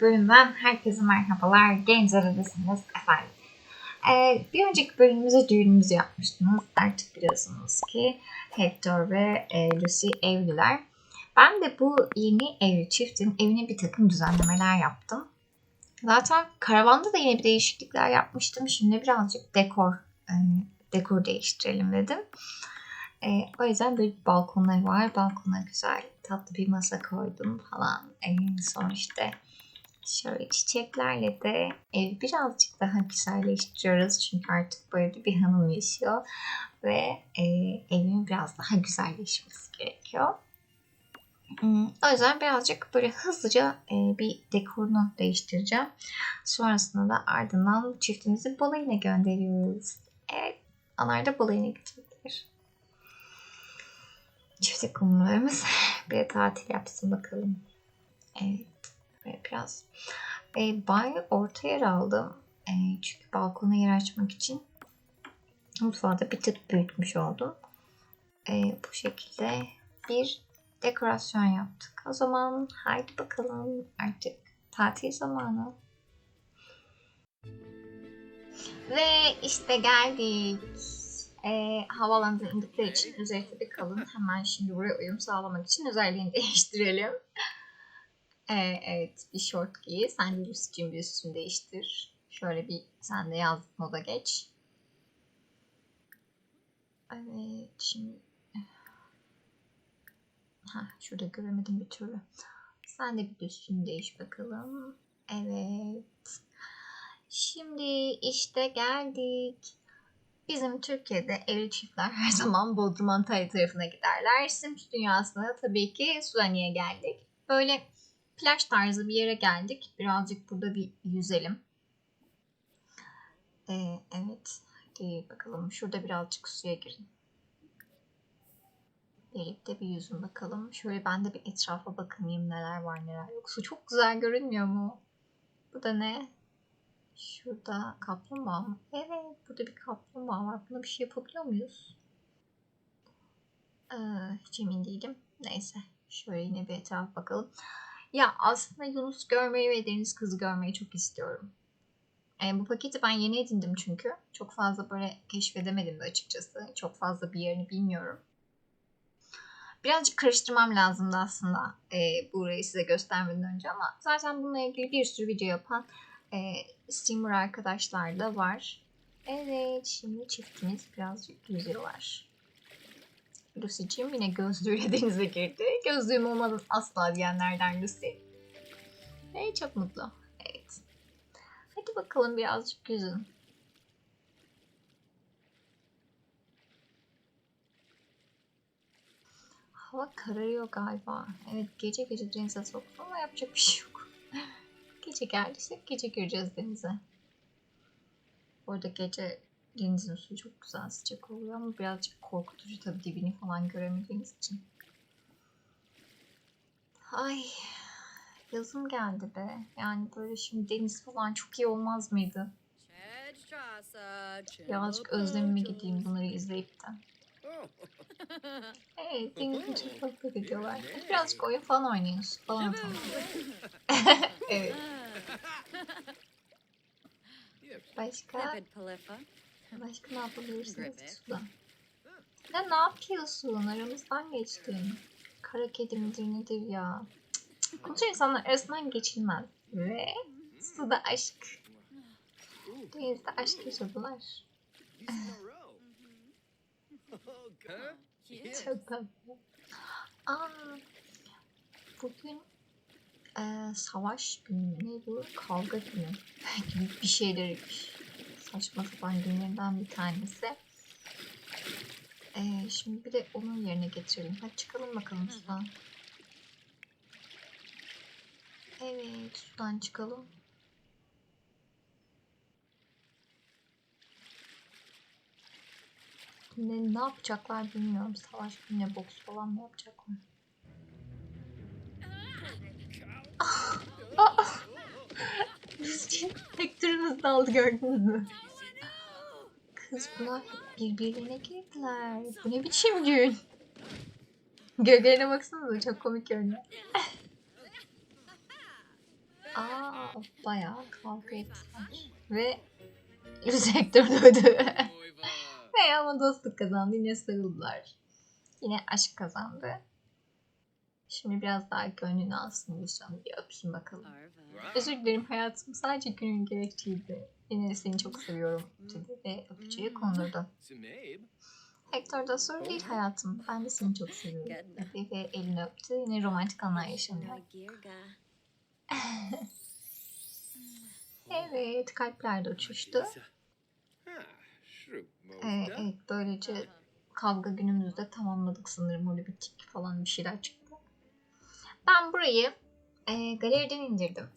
bölümden herkese merhabalar. Gencere'desiniz efendim. Ee, bir önceki bölümümüzde düğünümüzü yapmıştınız. Artık biliyorsunuz ki Hector ve e, Lucy evliler. Ben de bu yeni evli çiftin evine bir takım düzenlemeler yaptım. Zaten karavanda da yine bir değişiklikler yapmıştım. Şimdi birazcık dekor e, dekor değiştirelim dedim. E, o yüzden böyle balkonları var. Balkona güzel tatlı bir masa koydum falan. E, sonra işte şöyle çiçeklerle de evi birazcık daha güzelleştiriyoruz. Çünkü artık böyle bir hanım yaşıyor. Ve e, evin biraz daha güzelleşmesi gerekiyor. Hmm, O yüzden birazcık böyle hızlıca e, bir dekorunu değiştireceğim. Sonrasında da ardından çiftimizi balayına gönderiyoruz. Evet, onlar da balayına gidecekler. Çiftlik kumrularımız bir tatil yapsın bakalım. Evet, biraz. E, banyo orta yer aldım. E, çünkü balkona yer açmak için mutfağı da bir tık büyütmüş oldum. E, bu şekilde bir dekorasyon yaptık. O zaman haydi bakalım artık tatil zamanı. Ve işte geldik. E, havaalanında indikleri için bir kalın. Hemen şimdi buraya uyum sağlamak için özelliğini değiştirelim. E, evet bir şort giy. Sen de Lucy'cim bir üstünü değiştir. Şöyle bir sen de yazlık moda geç. Evet şimdi Ha, şurada göremedim bir türlü. Sen de bir üstünü değiş bakalım. Evet. Şimdi işte geldik. Bizim Türkiye'de evli çiftler her zaman Bodrum Antalya tarafına giderler. Sims dünyasına tabii ki Sulani'ye geldik. Böyle plaj tarzı bir yere geldik. Birazcık burada bir yüzelim. Ee, evet. Hadi bakalım. Şurada birazcık suya girin. Birlikte bir yüzün bakalım. Şöyle ben de bir etrafa bakınayım neler var neler yok. Su çok güzel görünmüyor mu? Bu da ne? Şurada kaplumbağa mı? Evet burada bir kaplumbağa var. Buna bir şey yapabiliyor muyuz? Ee, hiç emin değilim. Neyse. Şöyle yine bir etrafa bakalım. Ya aslında Yunus görmeyi ve deniz kızı görmeyi çok istiyorum. Ee, bu paketi ben yeni edindim çünkü. Çok fazla böyle keşfedemedim de açıkçası. Çok fazla bir yerini bilmiyorum. Birazcık karıştırmam lazımdı aslında e, burayı size göstermeden önce ama zaten bununla ilgili bir sürü video yapan e, streamer arkadaşlar da var. Evet şimdi çiftimiz birazcık yüzüyorlar. Lucy'cim yine gözlüğüyle denize girdi. Gözlüğüm olmadan asla diyenlerden Lucy. Ve çok mutlu. Evet. Hadi bakalım birazcık yüzün. Hava kararıyor galiba. Evet gece gece denize soktum ama yapacak bir şey yok. gece geldiysek gece gireceğiz denize. Orada gece denizin suyu çok güzel sıcak oluyor ama birazcık korkutucu tabii dibini falan göremediğiniz için. Ay yazım geldi be. Yani böyle şimdi deniz falan çok iyi olmaz mıydı? Birazcık özlemime gideyim bunları izleyip de. Evet, denizin çok sohbet ediyorlar. Birazcık oyun falan oynuyoruz. Falan atalım. evet. Başka, başka ne yapabilirsiniz suda? Ya ne yapıyorsun? Aramızdan geçtin. Kara kedi midir nedir ya? Koca insanlar arasından geçilmez. Ve suda aşk. Denizde aşk yaşadılar. Çok tatlı. Aa, bugün e, savaş günü ne bu? Kavga günü gibi bir şeylermiş. Saçma sapan günlerden bir tanesi. E, şimdi bir de onun yerine getirelim. Hadi çıkalım bakalım sudan. Evet sudan çıkalım. Ne, ne yapacaklar bilmiyorum. Savaş gününe boks falan mı yapacaklar? Bizce Hector'ın aldı gördünüz mü? Kız bunlar hep birbirine girdiler. Bu ne biçim gün? Gölgelerine baksanıza çok komik görünüyor. Aa, bayağı kavga ettiler. Ve yüz Hector dövdü. Ve ama dostluk kazandı. Yine sarıldılar. Yine aşk kazandı. Şimdi biraz daha gönlünü alsın Lucian. Bir öpeyim bakalım. Özür dilerim hayatım. Sadece günün gerekçeydi. Yine seni çok seviyorum dedi ve öpücüğü kondurdu. Hector da sorun değil hayatım. Ben de seni çok seviyorum dedi ve elini öptü. Yine romantik anlar yaşanıyor. Evet kalpler de uçuştu. Ee, evet böylece kavga günümüzde tamamladık sanırım. Öyle bir tik falan bir şeyler çıktı. Ben burayı e, galeriden indirdim.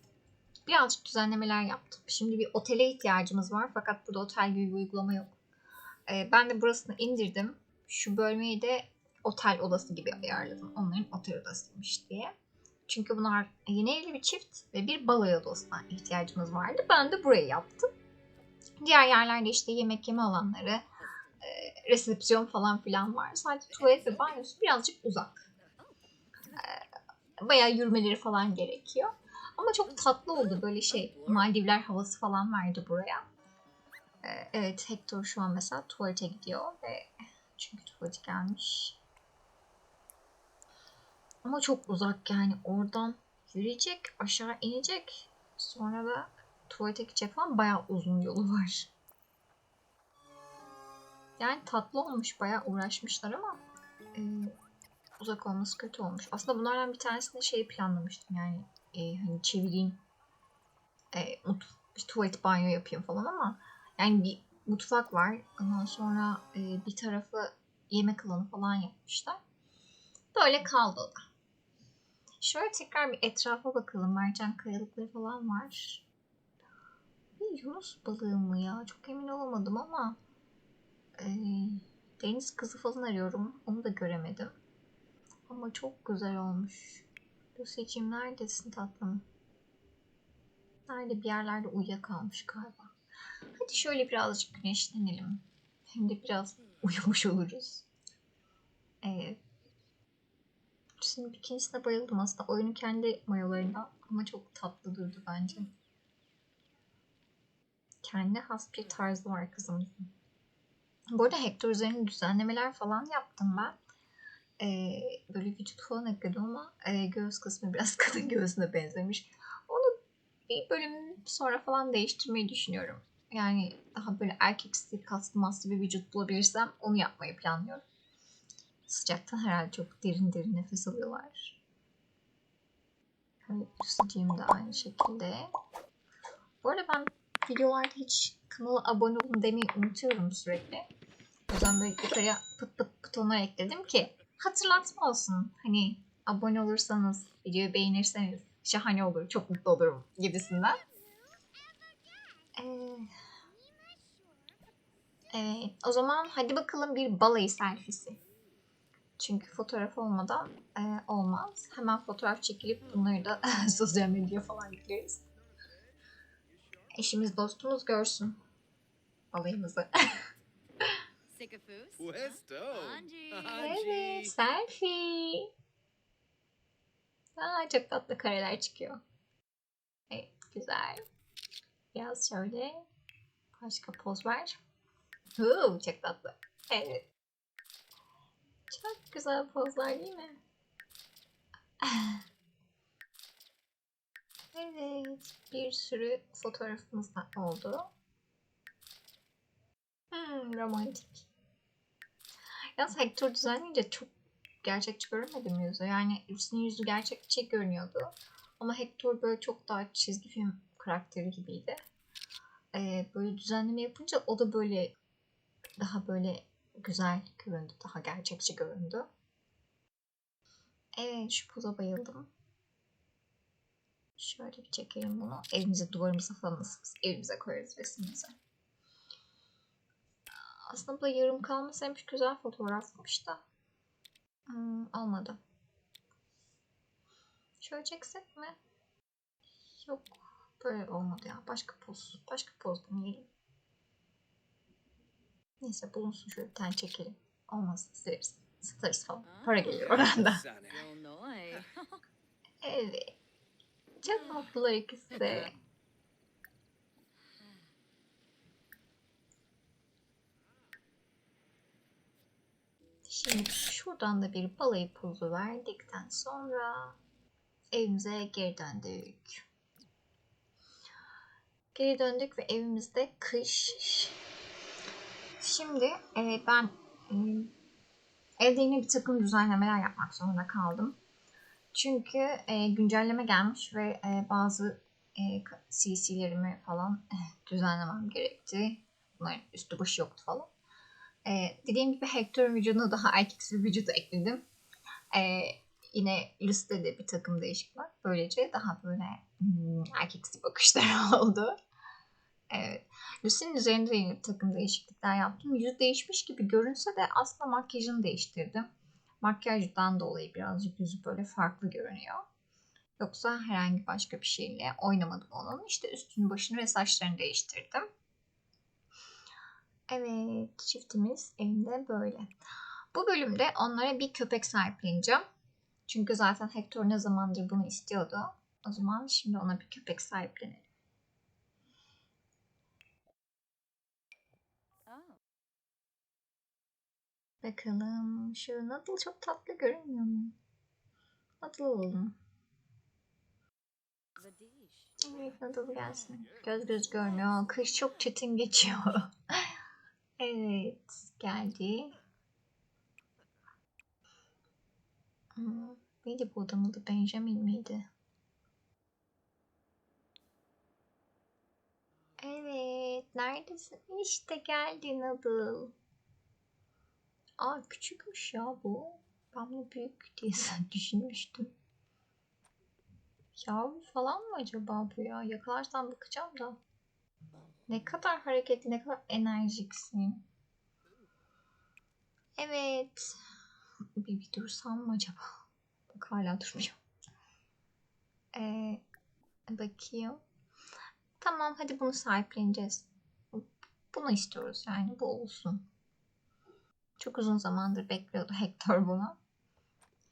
Birazcık düzenlemeler yaptım. Şimdi bir otele ihtiyacımız var fakat burada otel gibi bir uygulama yok. E, ben de burasını indirdim. Şu bölmeyi de otel odası gibi ayarladım. Onların otel odasıymış diye. Çünkü bunlar yeni evli bir çift ve bir balayı odasına ihtiyacımız vardı. Ben de burayı yaptım. Diğer yerlerde işte yemek yeme alanları, e, resepsiyon falan filan var. Sadece tuvalet ve banyosu birazcık uzak. E, bayağı yürümeleri falan gerekiyor. Ama çok tatlı oldu böyle şey. Maldivler havası falan verdi buraya. E, evet Hector şu an mesela tuvalete gidiyor ve çünkü tuvalete gelmiş. Ama çok uzak yani oradan yürüyecek, aşağı inecek. Sonra da tuvalete gidecek falan bayağı uzun yolu var. Yani tatlı olmuş, bayağı uğraşmışlar ama e, uzak olması kötü olmuş. Aslında bunlardan bir tanesini şey planlamıştım yani e, hani çevireyim, e, tuvalet banyo yapayım falan ama yani bir mutfak var. Ondan sonra e, bir tarafı yemek alanı falan yapmışlar. Böyle kaldı da. Şöyle tekrar bir etrafa bakalım. Mercan kayalıkları falan var. Bir Yunus balığı mı ya? Çok emin olamadım ama e, deniz kızı falan arıyorum. Onu da göremedim. Ama çok güzel olmuş. Bu seçim neredesin tatlım? Nerede bir yerlerde uyuyakalmış galiba. Hadi şöyle birazcık güneşlenelim. Hem de biraz uyumuş oluruz. Evet. Şimdi ikincisine bayıldım aslında. Oyunun kendi mayolarından ama çok tatlı durdu bence. Kendine has bir tarzı var kızımızın. Bu arada Hector üzerine düzenlemeler falan yaptım ben. Ee, böyle vücut falan ekledim ama e, göğüs kısmı biraz kadın göğsüne benzemiş. Onu bir bölüm sonra falan değiştirmeyi düşünüyorum. Yani daha böyle erkeksi, kaslı maslı bir vücut bulabilirsem onu yapmayı planlıyorum. Sıcaktan herhalde çok derin derin nefes alıyorlar. Evet, Lucy'ciğim de aynı şekilde. Bu arada ben videolarda hiç kanala abone olun demeyi unutuyorum sürekli. O yüzden böyle yukarıya pıt pıt butonlar ekledim ki hatırlatma olsun. Hani abone olursanız, videoyu beğenirseniz şahane olur, çok mutlu olurum gibisinden. Ee, evet, o zaman hadi bakalım bir balayı selfisi. Çünkü fotoğraf olmadan e, olmaz. Hemen fotoğraf çekilip bunları da sosyal medyaya falan yükleriz. Eşimiz dostumuz görsün balayımızı. evet, selfie. Aa, çok tatlı kareler çıkıyor. Evet, güzel. Biraz şöyle başka poz ver. Huu, çok tatlı. Evet. Çok güzel pozlar değil mi? Evet, bir sürü fotoğrafımız da oldu. Hmm, romantik. Yalnız Hector düzenleyince çok gerçekçi görünmedim yüzü. Yani Lucy'nin yüzü gerçekçi görünüyordu. Ama Hector böyle çok daha çizgi film karakteri gibiydi. Ee, böyle düzenleme yapınca o da böyle daha böyle güzel göründü. Daha gerçekçi göründü. Evet şu poza bayıldım. Şöyle bir çekelim bunu. Evimize duvarımıza falan asarız. Evimize koyarız resmimize. Aslında bu da yarım kalmasaymış güzel fotoğrafmış da. Hmm, olmadı. Şöyle çeksek mi? Yok. Böyle olmadı ya. Başka poz. Başka poz deneyelim. Neyse bulunsun şöyle bir tane çekelim. Olmazsa sileriz. Satarız falan. Para geliyor oranda. Evet. Çok mutlular ikisi de. Şimdi şuradan da bir balayı pulu verdikten sonra evimize geri döndük. Geri döndük ve evimizde kış. Şimdi e, ben e, evde yine bir takım düzenlemeler yapmak zorunda kaldım. Çünkü e, güncelleme gelmiş ve e, bazı e, CC'lerimi falan e, düzenlemem gerekti. Bunların üstü başı yoktu falan. E, dediğim gibi Hector'un vücuduna daha erkeksi bir vücudu ekledim. E, yine listede bir takım değişiklikler. Böylece daha böyle hmm, erkeksi bakışlar oldu. Evet. Lucy'nin üzerinde de yine bir takım değişiklikler yaptım. Yüzü değişmiş gibi görünse de aslında makyajını değiştirdim. Makyajdan dolayı birazcık yüzü böyle farklı görünüyor. Yoksa herhangi başka bir şeyle oynamadım onun. İşte üstünü, başını ve saçlarını değiştirdim. Evet, çiftimiz evinde böyle. Bu bölümde onlara bir köpek sahipleneceğim. Çünkü zaten Hector ne zamandır bunu istiyordu. O zaman şimdi ona bir köpek sahiplenelim. Bakalım şu Noodle çok tatlı görünmüyor mu? Noodle olalım. Evet Noodle gelsin. Göz göz görmüyor. Kış çok çetin geçiyor. evet geldi. Hmm, neydi bu adamın adı? Benjamin miydi? Evet neredesin? İşte geldi Noodle. Aa küçükmüş ya bu. Ben bunu büyük diye düşünmüştüm. Yavru falan mı acaba bu ya? Yakalarsam bakacağım da. Ne kadar hareketli, ne kadar enerjiksin. Evet. Bir, bir dursam mı acaba? Bak hala durmuyor. Ee, bakayım. Tamam hadi bunu sahipleneceğiz. Bunu istiyoruz yani bu olsun. Çok uzun zamandır bekliyordu Hector bunu.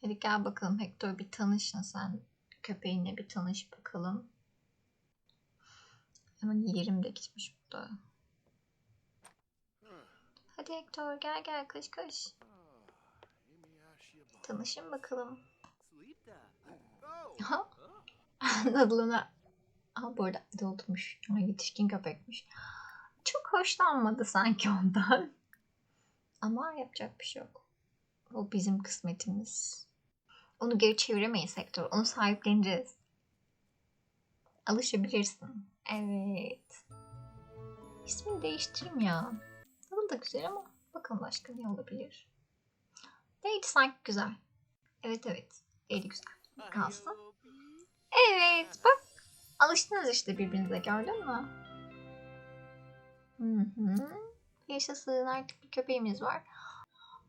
Hadi gel bakalım Hector bir tanışın sen. Köpeğinle bir tanış bakalım. Ama yerim de gitmiş burada. Hadi Hector gel gel kış kış. Tanışın bakalım. Ha? Nadıl'ına Aa, bu arada adı oturmuş. Ama yetişkin köpekmiş. Çok hoşlanmadı sanki ondan. Ama yapacak bir şey yok. O bizim kısmetimiz. Onu geri çeviremeyiz sektör. Onu sahipleneceğiz. Alışabilirsin. Evet. İsmini değiştireyim ya. Adı da güzel ama bakalım başka ne olabilir. Neydi sanki güzel. Evet evet. Neydi güzel. Kalsın. Evet bak. Alıştınız işte birbirinize gördün mü? Hı hı. Yaşasın artık bir köpeğimiz var.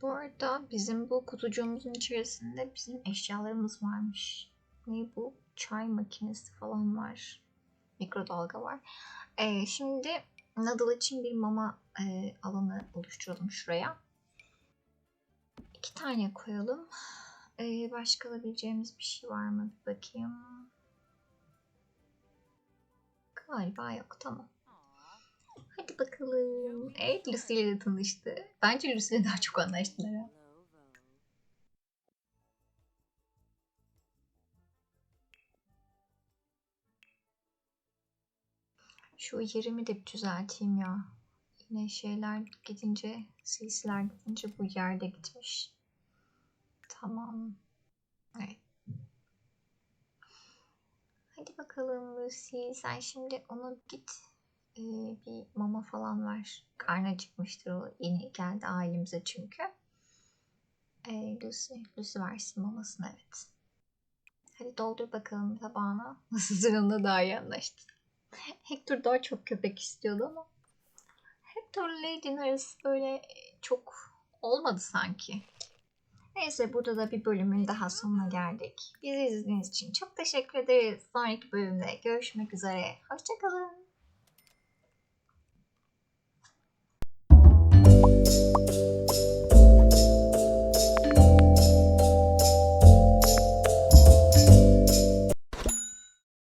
Bu arada bizim bu kutucuğumuzun içerisinde bizim eşyalarımız varmış. Ne bu? Çay makinesi falan var. Mikrodalga var. Ee, şimdi Nadal için bir mama e, alanı oluşturalım şuraya. İki tane koyalım. Ee, başka alabileceğimiz bir şey var mı? Bir bakayım. Galiba yok. Tamam. Hadi bakalım. Evet Lucy ile de tanıştı. Bence Lucy ile daha çok anlaştılar. ha. Şu yerimi de bir düzelteyim ya. Yine şeyler gidince, silsiler gidince bu yerde gitmiş. Tamam. Evet. Hadi bakalım Lucy. Sen şimdi onu git e, bir mama falan ver. Karnı acıkmıştır o. Yeni geldi ailemize çünkü. E, Lucy. Lucy versin mamasını evet. Hadi doldur bakalım tabağına. Nasıl onunla daha iyi anlaştın. Hector daha çok köpek istiyordu ama Hector Lady'nin arası böyle çok olmadı sanki. Neyse burada da bir bölümün daha sonuna geldik. Bizi izlediğiniz için çok teşekkür ederiz. Sonraki bölümde görüşmek üzere. Hoşçakalın.